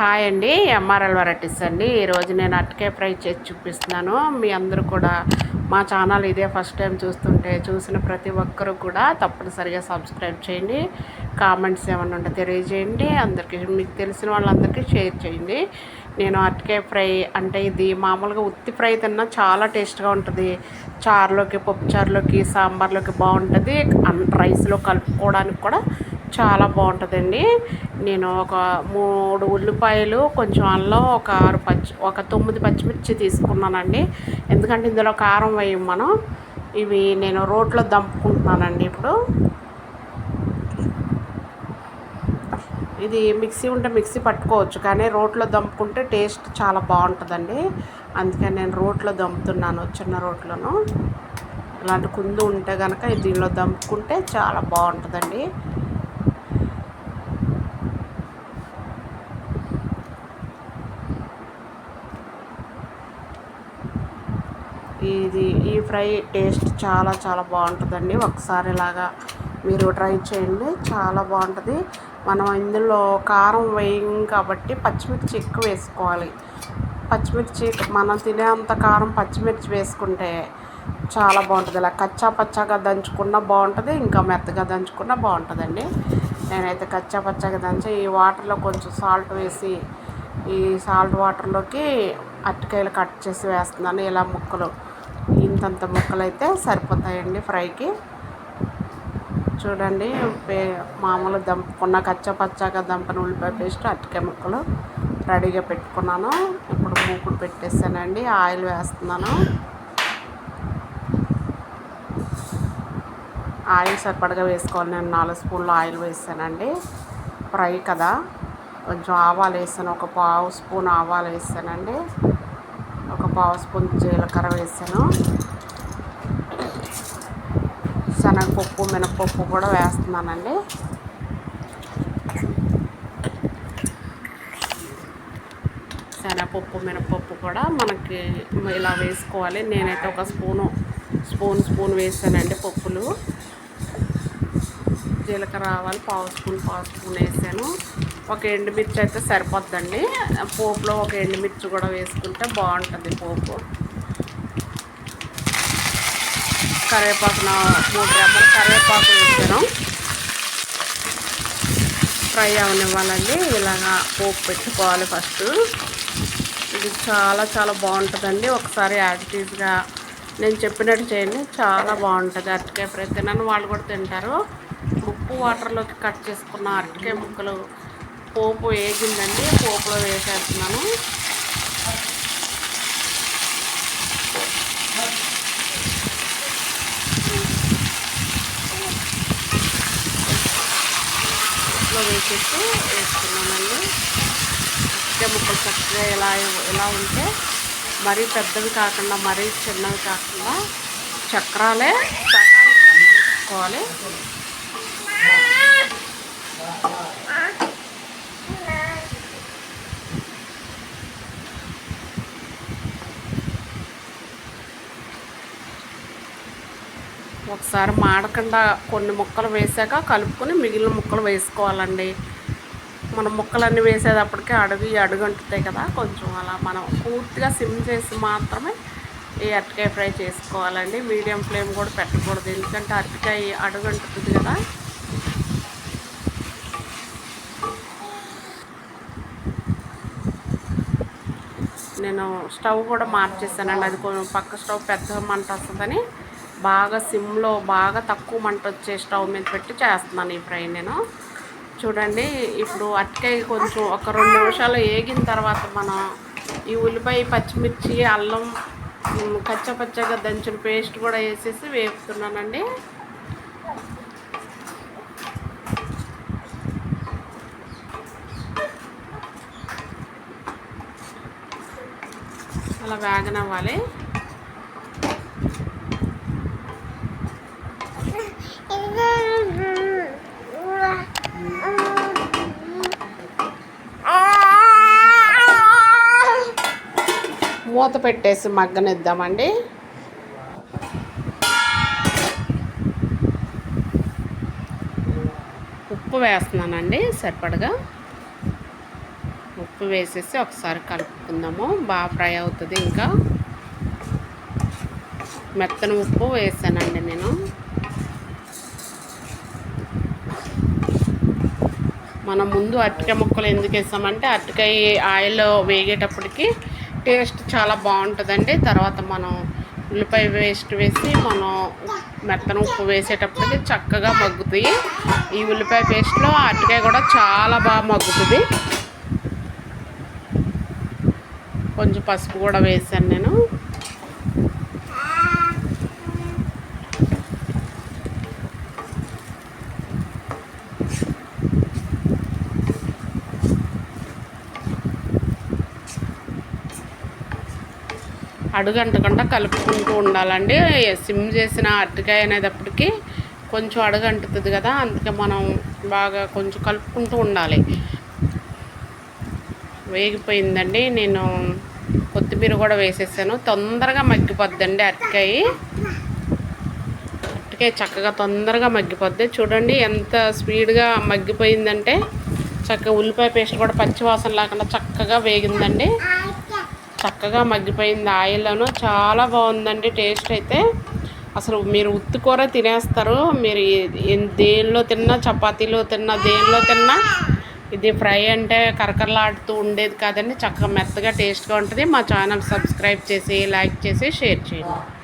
Hi అండి MRL varieties అండి. ఈరోజు నేను అట్టకాయ ఫ్రై చేసి చూపిస్తున్నాను. మీ అందరూ కూడా మా ఛానల్ ఇదే ఫస్ట్ టైం చూస్తుంటే చూసిన ప్రతి ఒక్కరూ కూడా తప్పనిసరిగా సబ్స్క్రైబ్ చేయండి. కామెంట్స్ ఏమైనా ఉంటే తెలియజేయండి. అందరికీ మీకు తెలిసిన వాళ్ళందరికీ షేర్ చేయండి. నేను అట్టకాయ ఫ్రై అంటే ఇది మామూలుగా ఉత్తి ఫ్రై తిన్నా చాలా టేస్ట్గా ఉంటుంది. చారులోకి పప్పు చారులోకి సాంబార్లోకి బాగుంటుంది. రైస్లో కలుపుకోవడానికి కూడా చాలా బాగుంటుందండి. నేను ఒక మూడు ఉల్లిపాయలు కొంచెం అల్లం ఒక ఆరు పచ్చి ఒక తొమ్మిది పచ్చిమిర్చి తీసుకున్నానండి. ఎందుకంటే ఇందులో కారం వేయం మనం. ఇవి నేను రోట్లో దంపుకుంటున్నానండి ఇప్పుడు. ఇది మిక్సీ ఉంటే మిక్సీ పట్టుకోవచ్చు కానీ రోట్లో దంపుకుంటే టేస్ట్ చాలా బాగుంటుందండి. అందుకని నేను రోట్లో దంపుతున్నాను చిన్న రోట్లోను. ఇలాంటి కుందు ఉంటే కనుక దీనిలో దంపుకుంటే చాలా బాగుంటుందండి. ఇది ఈ ఫ్రై టేస్ట్ చాలా చాలా బాగుంటుందండి. ఒకసారి ఇలాగా మీరు ట్రై చేయండి. చాలా బాగుంటుంది. మనం ఇందులో కారం వేయం కాబట్టి పచ్చిమిర్చి ఎక్కువ వేసుకోవాలి. పచ్చిమిర్చి మనం తినేంత కారం పచ్చిమిర్చి వేసుకుంటే చాలా బాగుంటుంది. ఇలా కచ్చా పచ్చాగా దంచుకున్నా బాగుంటుంది ఇంకా మెత్తగా దంచుకున్నా బాగుంటుందండి. నేనైతే కచ్చా పచ్చాగా దంచి ఈ వాటర్లో కొంచెం సాల్ట్ వేసి ఈ సాల్ట్ వాటర్లోకి అరటికాయలు కట్ చేసి వేస్తున్నాను. ఇలా ముక్కలు ఇంతంత ముక్కలు అయితే సరిపోతాయండి ఫ్రైకి. చూడండి మామూలు దంపుకున్న కచ్చా పచ్చాగా దంపని ఉల్లిపాయ పేస్ట్ అరటికాయ ముక్కలు రెడీగా పెట్టుకున్నాను. ఇప్పుడు మూకుడు పెట్టేసానండి ఆయిల్ వేస్తున్నాను. ఆయిల్ సరిపడగా వేసుకోవాలి నేను నాలుగు స్పూన్లు ఆయిల్ వేసానండి ఫ్రై కదా కొంచెం ఆవాలు వేసాను ఒక పావు స్పూన్ ఆవాలు వేసానండి పావు స్పూన్ జీలకర్ర వేసాను. శనగపప్పు మినపప్పు కూడా వేస్తున్నానండి. శనగపప్పు మినపప్పు కూడా మనకి ఇలా వేసుకోవాలి. నేనైతే ఒక స్పూను స్పూన్ స్పూన్ వేసానండి పప్పులు. జీలకర్ర ఆవాలు పావు స్పూన్ పావు స్పూన్ వేసాను. ఒక ఎండుమిర్చి అయితే సరిపోద్దండి. పోపులో ఒక ఎండుమిర్చి కూడా వేసుకుంటే బాగుంటుంది పోపు. కరివేపాకు మూడు రెమ్మలు కరివేపాకు వేసాను. ఫ్రై అవనివ్వాలండి. ఇలాగా పోపు పెట్టుకోవాలి ఫస్ట్. ఇది చాలా చాలా బాగుంటుందండి. ఒకసారి యాక్టివ్గా నేను చెప్పినట్టు చేయండి. చాలా బాగుంటుంది అరటికాయ ప్రతి తినని వాళ్ళు కూడా తింటారు. ఉప్పు వాటర్లోకి కట్ చేసుకున్న అరటికాయ ముక్కలు పోపు వేగిందండి పోపులో వేసేస్తున్నాను. పోపులో వేసేసి వేసుకున్నానండి అరటికాయ ముక్కలు చక్కగా ఎలా ఎలా ఉంటే మరీ పెద్దవి కాకుండా మరీ చిన్నవి కాకుండా చక్రాలే సకాలి చేసుకోవాలి. ఒకసారి మాడకుండా కొన్ని ముక్కలు వేసాక కలుపుకొని మిగిలిన ముక్కలు వేసుకోవాలండి. మనం ముక్కలన్నీ వేసేటప్పటికే అడుగు అడుగు అంటుతాయి కదా కొంచెం అలా మనం పూర్తిగా సిమ్ చేసి మాత్రమే ఈ అరటికాయ ఫ్రై చేసుకోవాలండి. మీడియం ఫ్లేమ్ కూడా పెట్టకూడదు ఎందుకంటే అరటికాయ అడుగు అంటుతుంది కదా. నేను స్టవ్ కూడా మార్చేసానండి అది కొంచెం పక్క స్టవ్ పెద్ద మంట వస్తుందని. బాగా సిమ్లో బాగా తక్కువ మంట వచ్చే స్టవ్ మీద పెట్టి చేస్తున్నాను ఈ ఫ్రై నేను. చూడండి ఇప్పుడు అట్టకాయ కొంచెం ఒక రెండు నిమిషాలు వేగిన తర్వాత మనం ఈ ఉల్లిపాయ పచ్చిమిర్చి అల్లం కచ్చపచ్చగా దంచిన పేస్ట్ కూడా వేసేసి వేపుతున్నానండి. అలా వేగనవ్వాలి. మూత పెట్టేసి మగ్గనిద్దామండి. ఉప్పు వేస్తున్నానండి సరిపడగా. ఉప్పు వేసేసి ఒకసారి కలుపుకుందాము బాగా ఫ్రై అవుతుంది ఇంకా. మెత్తని ఉప్పు వేసానండి నేను. మనం ముందు అరటికాయ ముక్కలు ఎందుకు వేసామంటే అరటికాయ ఆయిల్ వేగేటప్పటికి టేస్ట్ చాలా బాగుంటుందండి. తర్వాత మనం ఉల్లిపాయ వేస్ట్ వేసి మనం మెత్తన ఉప్పు వేసేటప్పటికి చక్కగా మగ్గుతాయి. ఈ ఉల్లిపాయ పేస్ట్లో అరటికాయ కూడా చాలా బాగా మగ్గుతుంది. కొంచెం పసుపు కూడా వేసాను నేను. అడుగంటకుండా కలుపుకుంటూ ఉండాలండి. సిమ్ చేసిన అరటికాయ అనేటప్పటికీ కొంచెం అడుగంటుతుంది కదా అందుకే మనం బాగా కొంచెం కలుపుకుంటూ ఉండాలి. వేగిపోయిందండి. నేను కొత్తిమీర కూడా వేసేసాను. తొందరగా మగ్గిపోద్దండి అరటికాయ. అరటికాయ చక్కగా తొందరగా మగ్గిపోద్ది. చూడండి ఎంత స్పీడ్గా మగ్గిపోయిందంటే చక్కగా ఉల్లిపాయ పేస్ట్ కూడా పచ్చివాసన లేకుండా చక్కగా వేగిందండి. చక్కగా మగ్గిపోయింది ఆయిల్లోనూ. చాలా బాగుందండి టేస్ట్ అయితే. అసలు మీరు ఉత్తి కూర తినేస్తారు. మీరు ఏ- దేనిలో తిన్నా చపాతీలో తిన్నా దేనిలో తిన్నా ఇది ఫ్రై అంటే కరకరలాడుతూ ఉండేది కాదండి. చక్కగా మెత్తగా టేస్ట్గా ఉంటుంది. మా ఛానల్ సబ్స్క్రైబ్ చేసి లైక్ చేసి షేర్ చేయండి.